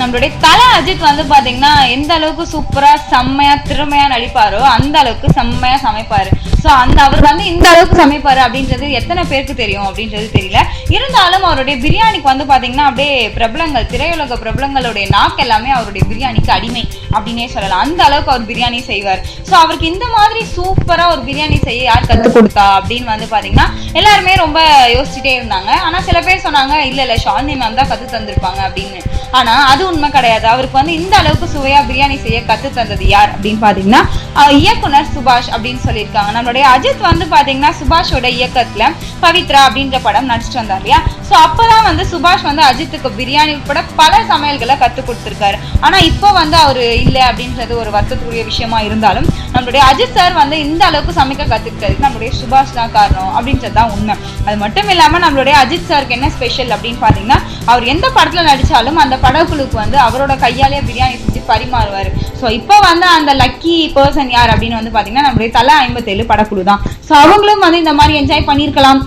நம்மளுடைய தல அஜித் வந்து பாத்தீங்கன்னா எந்த அளவுக்கு சூப்பரா செம்மையா திறமையா நடிப்பாரோ அந்த அளவுக்கு செம்மையா சமைப்பாரு. சோ அந்த அவர் வந்து இந்த அளவுக்கு சமைப்பாரு அப்படின்றது எத்தனை பேருக்கு தெரியும் அப்படின்றது தெரியல. இருந்தாலும் அவருடைய பிரியாணிக்கு வந்து பாத்தீங்கன்னா அப்படியே பிரபலங்கள் திரையுலக பிரபலங்களுடைய நாக்கு எல்லாமே அவருடைய பிரியாணிக்கு அடிமை அப்படின்னே சொல்லலாம். அந்த அளவுக்கு அவர் பிரியாணி செய்வார். சோ அவருக்கு இந்த மாதிரி சூப்பரா ஒரு பிரியாணி செய்ய யார் கத்து கொடுத்தா அப்படின்னு வந்து பாத்தீங்கன்னா எல்லாருமே ரொம்ப யோசிச்சுட்டே இருந்தாங்க. ஆனா சில பேர் சொன்னாங்க இல்ல இல்ல ஷாலினி மேம் தான் கத்து தந்திருப்பாங்க அப்படின்னு. ஆனா அது உண்மை கிடையாது. அவருக்கு வந்து இந்த அளவுக்கு சுவையா பிரியாணி செய்ய கத்து தந்தது யார் அப்படின்னு பாத்தீங்கன்னா இயக்குனர் சுபாஷ் அப்படின்னு சொல்லியிருக்காங்க. நம்மளுடைய அஜித் வந்து பாத்தீங்கன்னா சுபாஷோட இயக்கத்துல பவித்ரா அப்படின்ற படம் நடிச்சிட்டு வந்தார். இல்லையா ஸோ அப்பதான் வந்து சுபாஷ் வந்து அஜித்துக்கு பிரியாணி உட்பட பல சமையல்களை கற்றுக் கொடுத்திருக்காரு. ஆனா இப்போ வந்து அவர் இல்லை அப்படின்றது ஒரு வருத்தத்துக்குரிய விஷயமா இருந்தாலும் நம்மளுடைய அஜித் சார் வந்து இந்த அளவுக்கு சமைக்க கத்துக்கிட்டதுக்கு நம்மளுடைய சுபாஷ் தான் காரணம் அப்படின்றது தான் உண்மை. அது மட்டும் இல்லாம நம்மளுடைய அஜித் சாருக்கு என்ன ஸ்பெஷல் அப்படின்னு பாத்தீங்கன்னா அவர் எந்த படத்துல நடிச்சாலும் அந்த படக்குழுக்கு வந்து அவரோட கையாலேயே பிரியாணி செஞ்சு பரிமாறுவாரு. ஸோ இப்போ வந்து அந்த லக்கி பர்சன் யார் அப்படின்னு வந்து பாத்தீங்கன்னா நம்மளுடைய தலை ஐம்பத்தேழு படக்குழு தான். ஸோ அவங்களும் வந்து இந்த மாதிரி என்ஜாய் பண்ணியிருக்கலாம்.